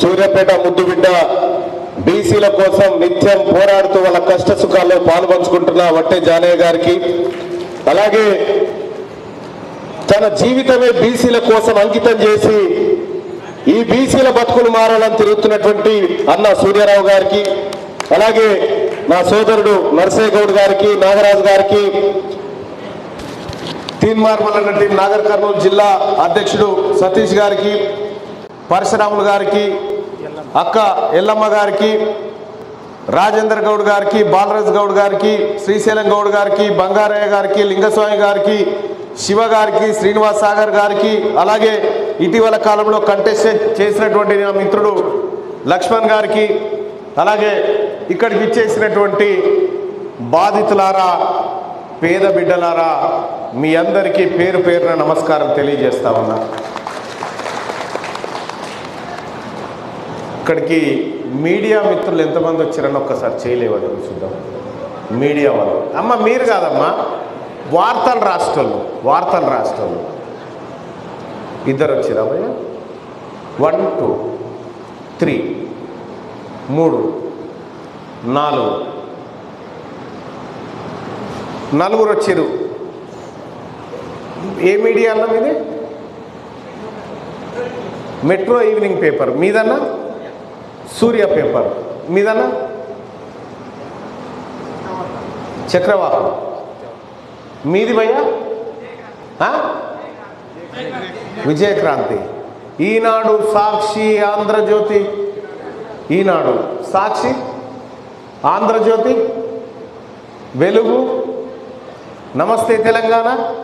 సూర్యాపేట ముద్దుబిడ్డ బీసీల కోసం నిత్యం పోరాడుతూ వాళ్ళ కష్ట సుఖాల్లో పాల్పంచుకుంటున్న వట్టే జానయ్య గారికి అలాగే తన జీవితమే బీసీల కోసం అంకితం చేసి ఈ బీసీల బతుకులు మారాలని తిరుగుతున్నటువంటి అన్న సూర్యారావు గారికి అలాగే నా సోదరుడు నరసయ్య గౌడ్ గారికి నాగరాజు గారికి తీన్మార్మల్ మల్లనటి నాగర్ కర్నూలు జిల్లా అధ్యక్షుడు సతీష్ గారికి పరశురాములు గారికి అక్క ఎల్లమ్మ గారికి రాజేందర్ గౌడ్ గారికి బాలరాజ్ గౌడ్ గారికి శ్రీశైలం గౌడ్ గారికి బంగారయ్య గారికి లింగస్వామి గారికి శివ గారికి శ్రీనివాస్ సాగర్ గారికి అలాగే ఇటీవల కాలంలో కంటెస్ట్ చేసినటువంటి నా మిత్రుడు లక్ష్మణ్ గారికి అలాగే ఇక్కడికి ఇచ్చేసినటువంటి బాధితులారా పేద బిడ్డలారా మీ అందరికీ పేరు పేరున నమస్కారం తెలియజేస్తా ఉన్నా. ఇక్కడికి మీడియా మిత్రులు ఎంతమంది వచ్చారని ఒక్కసారి చేయలేవని చూద్దాం. మీడియా వాళ్ళు. అమ్మ మీరు కాదమ్మా. వార్తల రాష్ట్రాలు వార్తల రాష్ట్రాలు. ఇద్దరు వచ్చారా భయ్య వన్ టూ త్రీ మూడు నాలుగు. నలుగురు వచ్చారు. ఏ మీడియా అన్నా మీది? మెట్రో ఈవినింగ్ పేపర్ మీదన్నా? సూర్య పేపర్. మీదన్నా చక్రవాహం. మీది భయ్యా? విజయక్రాంతి. ఈనాడు సాక్షి ఆంధ్రజ్యోతి. ఈనాడు సాక్షి ఆంధ్రజ్యోతి. వెలుగు. నమస్తే తెలంగాణ.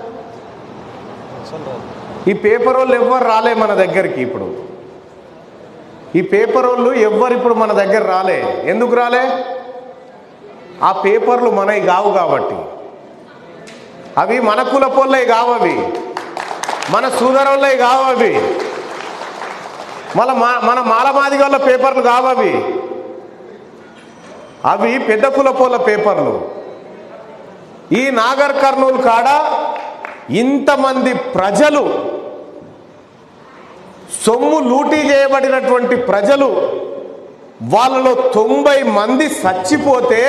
ఈ పేపర్ వాళ్ళు ఎవ్వరు రాలే మన దగ్గరికి ఇప్పుడు. ఈ పేపర్ వాళ్ళు ఎవ్వరు ఇప్పుడు మన దగ్గర రాలే. ఎందుకు రాలే? ఆ పేపర్లు మనవి కావు కాబట్టి. అవి మన కులపోళ్ళవి కావు అవి. మన సూదరులవి కావు అవి. మన మా మన మాలమాదిగ వాళ్ళ పేపర్లు కావు అవి. అవి పెద్ద కులపోళ్ళ పేపర్లు. ఈ నాగర్ కర్నూలు కాడ ఇంతమంది ప్రజలు సొమ్ము లూటీ చేయబడినటువంటి ప్రజలు వాళ్ళలో తొంభై మంది చచ్చిపోతే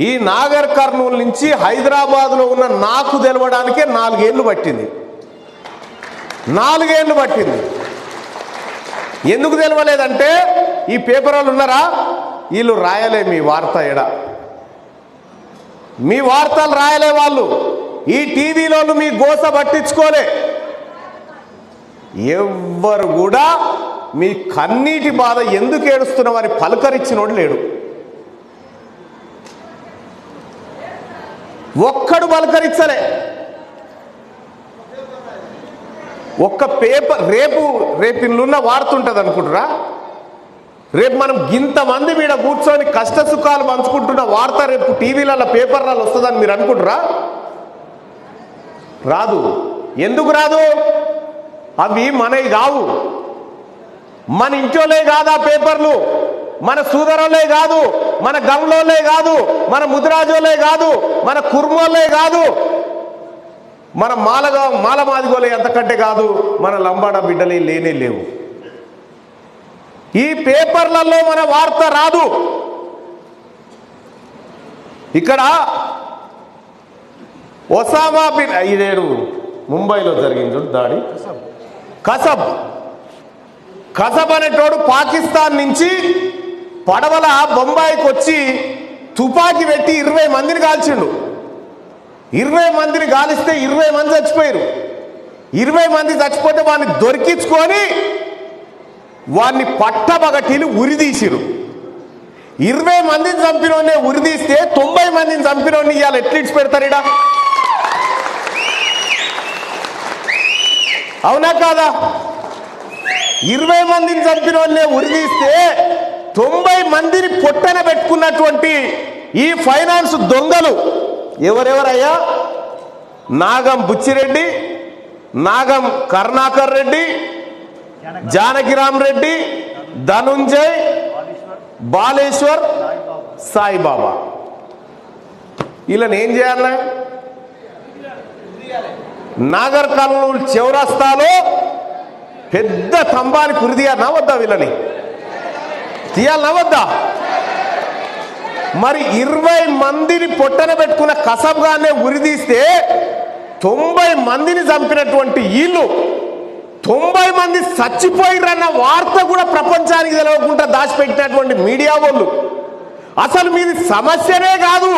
ఈ నాగర్ కర్నూలు నుంచి హైదరాబాద్లో ఉన్న నాకు తెలవడానికే నాలుగేళ్ళు పట్టింది. నాలుగేళ్ళు పట్టింది. ఎందుకు తెలవలేదంటే ఈ పేపర్ వాళ్ళు ఉన్నారా? వీళ్ళు రాయలే మీ వార్త ఎడ. మీ వార్తలు రాయలే వాళ్ళు. ఈ టీవీలోనూ మీ గోస పట్టించుకోలే. ఎవ్వరు కూడా మీ కన్నీటి బాధ ఎందుకు ఏడుస్తున్నామని పలకరించినోడు లేడు. ఒక్కడు పలకరించలే. ఒక్క పేపర్ రేపు రేపు ఇల్లున్న వార్త ఉంటుంది అనుకుంటురా? రేపు మనం ఇంతమంది మీద కూర్చొని కష్ట సుఖాలు పంచుకుంటున్న వార్త రేపు టీవీలలో పేపర్లలో వస్తుందని మీరు అనుకుంటురా? రాదు. ఎందుకు రాదు? అవి మనవి కావు. మన ఇంట్లోనే కాదు ఆ పేపర్లు? మన సూదరులే కాదు మన గంలోలే కాదు మన ముదిరాజోలే కాదు మన కుర్మోలే కాదు. మన మాలగా మాలమాదిగోలే ఎంతకంటే కాదు మన లంబాడ బిడ్డలే లేనే లేవు. ఈ పేపర్లలో మన వార్త రాదు. ఇక్కడ ఒసామా బిన్ ఇదేడు ముంబైలో జరిగింది దాడి. కసబ్. కసబ్ అనేటోడు పాకిస్తాన్ నుంచి పడవల బొంబాయికి వచ్చి తుపాకీ పెట్టి ఇరవై మందిని కాల్చిండు. ఇరవై మందిని గాలిస్తే ఇరవై మంది చచ్చిపోయారు ఇరవై మంది చచ్చిపోతే వాడిని దొరికించుకొని వాడిని పట్టబగటీలు ఉరిదీసిరు ఇరవై మందిని చంపినోనే ఉరిదీస్తే తొంభై మందిని చంపినోని ఇవాళ ఎట్లిడ్స్ పెడతారు అవునా కాదా? ఇరవై మందిని చంపిన వాళ్ళే ఉరిదీస్తే తొంభై మందిని పొట్టన పెట్టుకున్నటువంటి ఈ ఫైనాన్స్ దొంగలు ఎవరెవరయ్యా? నాగం బుచ్చిరెడ్డి నాగం కరుణాకర్ రెడ్డి జానకిరామ్ రెడ్డి ధనుంజయ్ బాలేశ్వర్ సాయిబాబా. వీళ్ళని ఏం చేయాలి? నాగర్ కర్నూలు చౌరస్తాలో పెద్ద స్తంభానికి ఉరిదియా నవద్దా వీళ్ళని? తీయాలనా వద్దా మరి ఇరవై మందిని పొట్టన పెట్టుకున్న కసబ్గానే ఉరిదీస్తే తొంభై మందిని చంపినటువంటి వీళ్ళు తొంభై మంది చచ్చిపోయిరన్న వార్త కూడా ప్రపంచానికి తెలవకుండా దాచిపెట్టినటువంటి మీడియా వాళ్ళు. అసలు మీది సమస్యనే కాదు.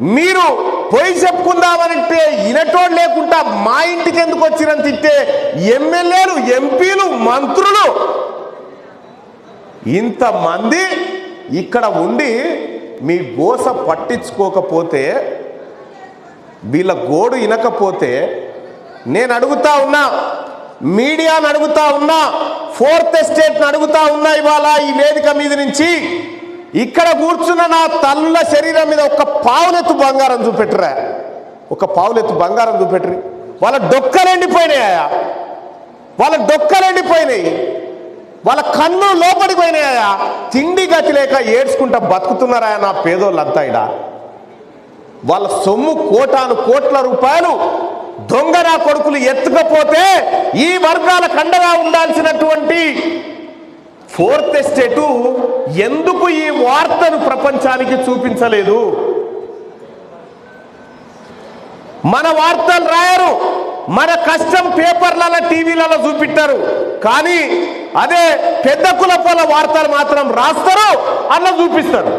మీరు పోయి చెప్పుకుందామనంటే ఇనటోడు లేకుండా మా ఇంటికి ఎందుకు వచ్చిరని తిట్టే ఎమ్మెల్యేలు ఎంపీలు మంత్రులు? ఇంతమంది ఇక్కడ ఉండి మీ గోస పట్టించుకోకపోతే వీళ్ళ గోడు ఇనకపోతే నేను అడుగుతా ఉన్నా మీడియాను అడుగుతా ఉన్నా ఫోర్త్ ఎస్టేట్ని అడుగుతా ఉన్నా ఇవాళ ఈ వేదిక మీద నుంచి ఇక్కడ కూర్చున్న నా తల్లుల శరీరం మీద ఒక పావులెత్తు బంగారం చూపెట్టరా. ఒక పావులెత్తు బంగారం చూపెట్టరు. వాళ్ళ డొక్కలెండిపోయినాయా వాళ్ళ డొక్కలు ఎండిపోయినాయి. వాళ్ళ కన్ను లోపలికి పోయినాయా? తిండి గతి లేక ఏడ్చుకుంటా బతుకుతున్నారా నా పేదోళ్ళంతా ఇడ? వాళ్ళ సొమ్ము కోటాను కోట్ల రూపాయలు దొంగ నా కొడుకులు ఎత్తుకపోతే ఈ వర్గాల కండగా ఉండాల్సినటువంటి ఫోర్త్ ఎస్టేటు ఎందుకు ఈ వార్తను ప్రపంచానికి చూపించలేదు? మన వార్తలు రాయరు మన కష్టం పేపర్లలో టీవీలలో చూపిస్తారు కానీ అదే పెద్ద కులపోల వార్తలు మాత్రం రాస్తారు అన్న చూపిస్తారు.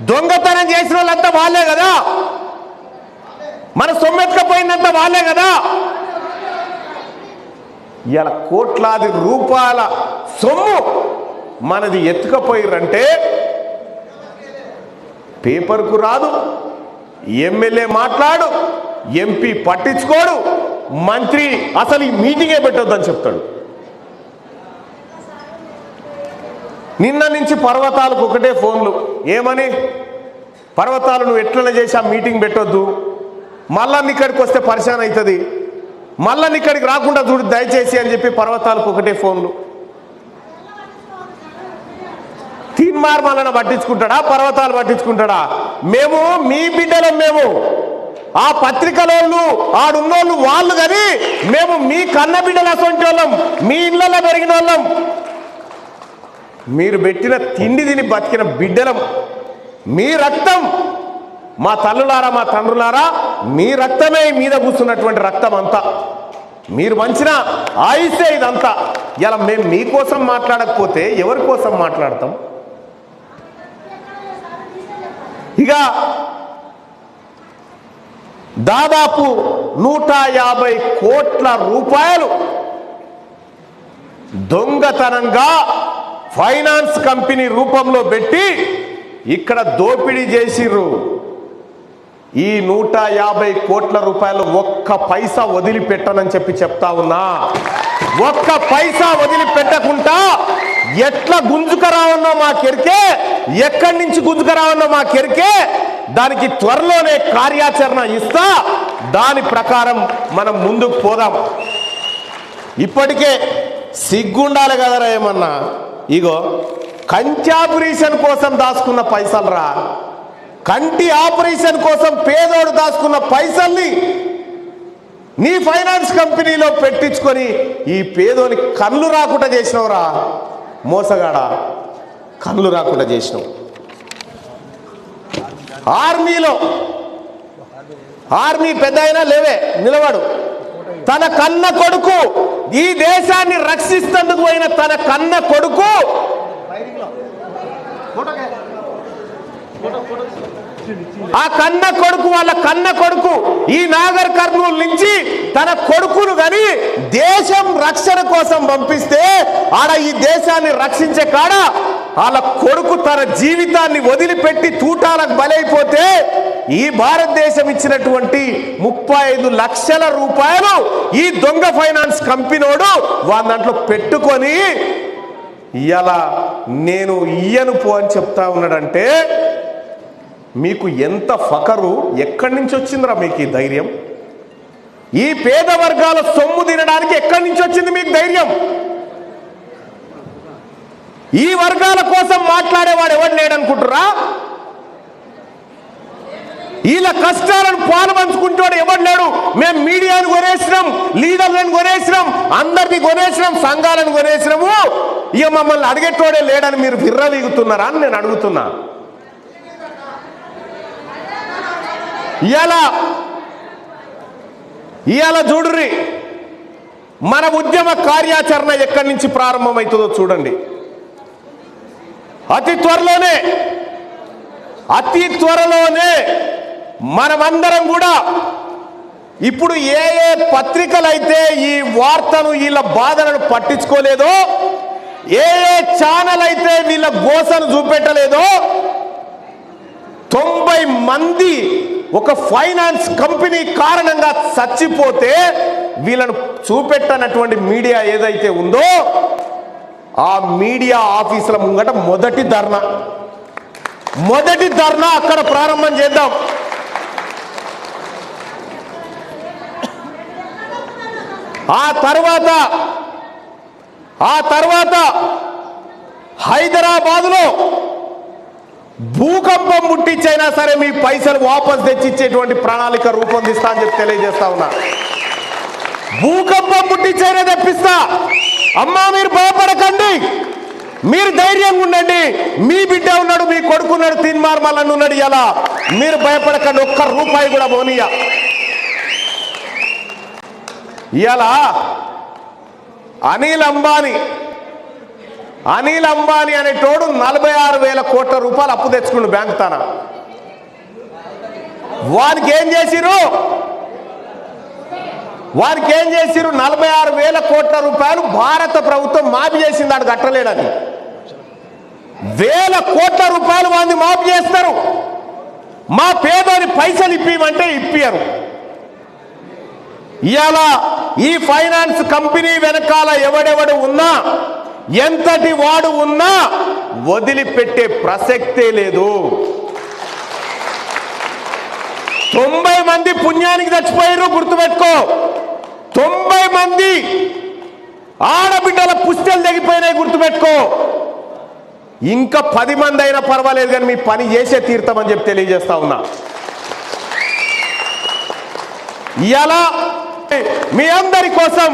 దొంగతనం చేసిన వాళ్ళంతా వాళ్ళే కదా. మన సొమ్మెత్తుకపోయిందంతా వాళ్ళే కదా. ఇలా కోట్లాది రూపాయల సొమ్ము మనది ఎత్తుకపోయిరంటే పేపర్కు రాదు ఎమ్మెల్యే మాట్లాడు ఎంపీ పట్టించుకోడు మంత్రి అసలు ఈ మీటింగే పెట్టొద్దని చెప్తాడు. నిన్న నుంచి పర్వతాలకు ఒకటే ఫోన్లు ఏమని? పర్వతాలు నువ్వు ఎట్లా చేసి ఆ మీటింగ్ పెట్టొద్దు? మళ్ళా ఇక్కడికి వస్తే పరిశాన్ అవుతుంది. మళ్ళీ ఇక్కడికి రాకుండా చూడు దయచేసి అని చెప్పి పర్వతాలకు ఒకటే ఫోన్లు. తీన్మార్ మళ్ళన పట్టించుకుంటాడా? పర్వతాలు పట్టించుకుంటాడా? మేము మీ బిడ్డలం మేము. ఆ పత్రికలోళ్ళు ఆడున్నోళ్ళు వాళ్ళు కానీ మేము మీ కన్న బిడ్డల అసొంటి వాళ్ళం మీ ఇళ్ళలో పెరిగిన వాళ్ళం. మీరు పెట్టిన తిండి తిని బతికిన బిడ్డలం మీ రక్తం. మా తల్లులారా మా తండ్రులారా మీ రక్తమే మీద కూర్చున్నటువంటి రక్తం అంతా మీరు మంచిన ఆయిస్తే ఇదంతా. ఇలా మేము మీకోసం మాట్లాడకపోతే ఎవరి కోసం మాట్లాడతాం? ఇక దాదాపు నూట యాభై కోట్ల రూపాయలు దొంగతనంగా ఫైనాన్స్ కంపెనీ రూపంలో పెట్టి ఇక్కడ దోపిడీ చేసిర్రు. ఈ నూట యాభై కోట్ల రూపాయలు ఒక్క పైసా వదిలిపెట్టనని చెప్పి చెప్తా ఉన్నా. ఒక్క పైసా వదిలిపెట్టకుండా ఎట్లా గుంజుకరావన్నో మా కెరికే ఎక్కడి నుంచి గుంజుకరావన్నో మా కెరికే దానికి త్వరలోనే కార్యాచరణ ఇస్తా. దాని ప్రకారం మనం ముందుకు పోదాం. ఇప్పటికే సిగ్గుండాలి కదరా ఏమన్నా ఇగో కంచాపురీషన్ కోసం దాచుకున్న పైసలు రా. కంటి ఆపరేషన్ కోసం పేదోడు దాచుకున్న పైసల్ని నీ ఫైనాన్స్ కంపెనీలో పెట్టించుకొని ఈ పేదోని కళ్ళు రాకుండా చేసినవరా మోసగాడా? కళ్ళు రాకుండా చేసినావు. ఆర్మీలో ఆర్మీ పెద్ద అయినా లేవే నిలబడు. తన కన్న కొడుకు ఈ దేశాన్ని రక్షిస్తందుకు పోయిన తన కన్న కొడుకు ఆ కన్న కొడుకు వాళ్ళ కన్న కొడుకు ఈ నాగర్ కర్నూలు నుంచి తన కొడుకును గని దేశం రక్షణ కోసం పంపిస్తే ఆడ ఈ దేశాన్ని రక్షించే కాడ వాళ్ళ కొడుకు తన జీవితాన్ని వదిలిపెట్టి తూటాలకు బలైపోతే ఈ భారతదేశం ఇచ్చినటువంటి ముప్పై ఐదు లక్షల రూపాయలు ఈ దొంగ ఫైనాన్స్ కంపెనీ వాళ్ళ దాంట్లో పెట్టుకొని ఇలా నేను ఇయ్యను పో అని చెప్తా ఉన్నాడంటే మీకు ఎంత ఫకరు ఎక్కడి నుంచి వచ్చిందిరా మీకు ఈ ధైర్యం? ఈ పేద వర్గాల సొమ్ము తినడానికి ఎక్కడి నుంచి వచ్చింది మీకు ధైర్యం? ఈ వర్గాల కోసం మాట్లాడేవాడు ఎవడు లేడనుకుంటురా వీళ్ళ కష్టాలను పాలు పంచుకుంటాడు ఎవడు లేడు? మేము మీడియాను కొనేసినాం లీడర్లను కొనేసినాం అందరినీ కొనేసినాం సంఘాలను కొనేసినాము. ఇక మమ్మల్ని అడిగేటోడే లేడని మీరు విర్రవీగుతున్నారా అని నేను అడుగుతున్నా. ఇవాళ ఇవాళ చూడుర్రి మన ఉద్యమ కార్యాచరణ ఎక్కడి నుంచి ప్రారంభమవుతుందో చూడండి. అతి త్వరలోనే అతి త్వరలోనే మనమందరం కూడా ఇప్పుడు ఏ ఏ పత్రికలైతే ఈ వార్తను వీళ్ళ బాధలను పట్టించుకోలేదో ఏ ఏ ఛానల్ అయితే వీళ్ళ గోసను చూపెట్టలేదో తొంభై మంది ఒక ఫైనాన్స్ కంపెనీ కారణంగా చచ్చిపోతే వీళ్ళను చూపెట్టనటువంటి మీడియా ఏదైతే ఉందో ఆ మీడియా ఆఫీసుల ముంగట మొదటి ధర్నా. మొదటి ధర్నా అక్కడ ప్రారంభం చేద్దాం. ఆ తర్వాత ఆ తర్వాత హైదరాబాదులో భూకంపం ముట్టించైనా సరే మీ పైసలు వాపస్ తెచ్చిచ్చేటువంటి ప్రణాళిక రూపొందిస్తా అని చెప్పి తెలియజేస్తా ఉన్నా. భూకంపం ముట్టించైనా తెప్పిస్తా. అమ్మా మీరు భయపడకండి. మీరు ధైర్యంగా ఉండండి. మీ బిడ్డ ఉన్నాడు మీ కొడుకు ఉన్నాడు తిన్మార్ మల్లన్న ఉన్నాడు ఇలా మీరు భయపడకండి ఒక్క రూపాయి కూడా పోనీయ ఇలా అనిల్ అంబానీ అనిల్ అంబానీ అనేటోడు నలభై ఆరు వేల కోట్ల రూపాయలు అప్పు తెచ్చుకుండు బ్యాంకు తన? వానికి ఏం చేసిరు వారికి ఏం చేసిరు నలభై ఆరు వేల కోట్ల రూపాయలు భారత ప్రభుత్వం మాఫీ చేసింది ఆడు కట్టలేడని. వేల కోట్ల రూపాయలు వాడిని మాఫీ చేస్తారు. మా పేదోని పైసలు ఇప్పిమంటే ఇప్పియరు. ఇవాళ ఈ ఫైనాన్స్ కంపెనీ వెనకాల ఎవడెవడు ఉన్నా ఎంతటి వాడు ఉన్నా వదిలిపెట్టే ప్రసక్తే లేదు. తొంభై మంది పుణ్యానికి చచ్చిపోయారు గుర్తుపెట్టుకో. తొంభై మంది ఆడబిడ్డల పుస్తలు తెగిపోయినాయి గుర్తుపెట్టుకో. ఇంకా పది మంది అయినా పర్వాలేదు కానీ మీ పని చేసే తీర్థమని చెప్పి తెలియజేస్తా ఉన్నా. ఇలా మీ అందరి కోసం